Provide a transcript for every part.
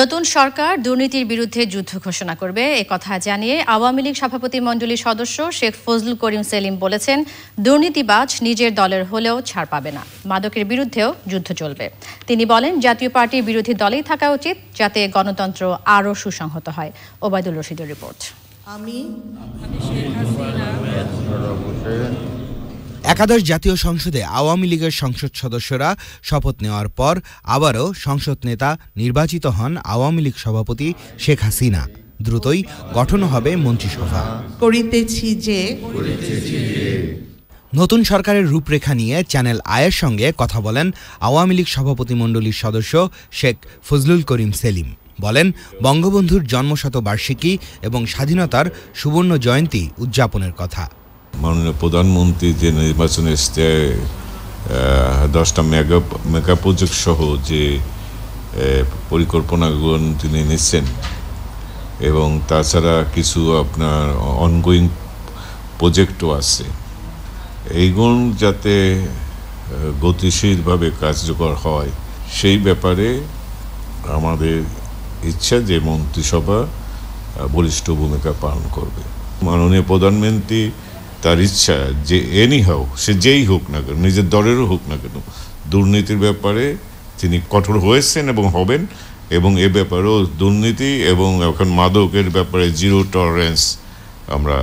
নতুন সরকার দুর্নীতির বিরুদ্ধে যুদ্ধ ঘোষণা করবে। এ কথা জানিয়ে আওয়ামী লীগ সভাপতি মণ্ডলীর সদস্য শেখ ফজলুল করিম সেলিম বলেছেন দুর্নীতিবাজ নিজের দলের হলেও ছাড় পাবে না। মাদকের বিরুদ্ধেও যুদ্ধ চলবে। তিনি বলেন জাতীয় পার্টির বিরোধী দলেই থাকা উচিত যাতে গণতন্ত্র আরও সুসংহত হয়। ওবায়দুল রশিদের রিপোর্ট। আমি একাদশ জাতীয় সংসদে আওয়ামী লীগের সংসদ সদস্যরা শপথ নেওয়ার পর আবারও সংসদ নেতা নির্বাচিত হন আওয়ামী লীগ সভাপতি শেখ হাসিনা। দ্রুতই গঠন হবে মন্ত্রিসভা। করিতেছি যে। নতুন সরকারের রূপরেখা নিয়ে চ্যানেল আয়ের সঙ্গে কথা বলেন আওয়ামী লীগ সভাপতি মণ্ডলীর সদস্য শেখ ফজলুল করিম সেলিম। বলেন বঙ্গবন্ধুর জন্মশতবার্ষিকী এবং স্বাধীনতার সুবর্ণ জয়ন্তী উদযাপনের কথা। মাননীয় প্রধানমন্ত্রী যে নির্বাচন এসছে দশটা মেগা মেগা প্রজেক্ট সহ যে পরিকল্পনাগুলো তিনি নিচ্ছেন এবং তাছাড়া কিছু আপনার অনগোয়িং প্রজেক্টও আছে। এইগুলো যাতে গতিশীলভাবে কার্যকর হয়, সেই ব্যাপারে আমাদের ইচ্ছা যে মন্ত্রিসভা বলিষ্ঠ ভূমিকা পালন করবে। মাননীয় প্রধানমন্ত্রী তার ইচ্ছা যে এনি হোক সে যেই হোক না কেন নিজের দলেরও হোক না কেন দুর্নীতির ব্যাপারে তিনি কঠোর হয়েছেন এবং হবেন এবং এ ব্যাপারেও দুর্নীতি এবং এখন মাদকের ব্যাপারে জিরো টলারেন্স আমরা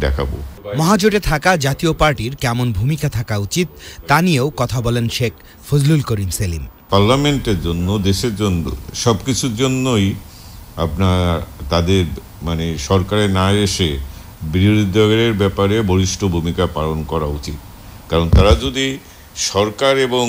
দেখাবো। মহাজোটে থাকা জাতীয় পার্টির কেমন ভূমিকা থাকা উচিত তা নিয়েও কথা বলেন শেখ ফজলুল করিম সেলিম। পার্লামেন্টের জন্য দেশের জন্য সব কিছুর জন্যই আপনার তাদের মানে সরকারে না এসে বিরোধী দলের ব্যাপারে বলিষ্ঠ ভূমিকা পালন করা উচিত। কারণ তারা যদি সরকার এবং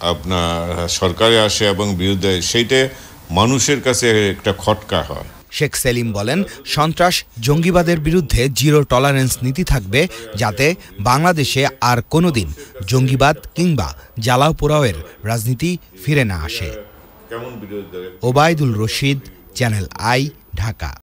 আপনার সরকারে আসে এবং বিরোধী সেইটা মানুষের কাছে একটা খটকা হয়। শেখ সেলিম বলেন সন্ত্রাস জঙ্গিবাদের বিরুদ্ধে জিরো টলারেন্স নীতি থাকবে যাতে বাংলাদেশে আর কোনোদিন জঙ্গিবাদ কিংবা জ্বালাও পোড়াওয়ের রাজনীতি ফিরে না আসে। Obaidul Rashid Channel I Dhaka.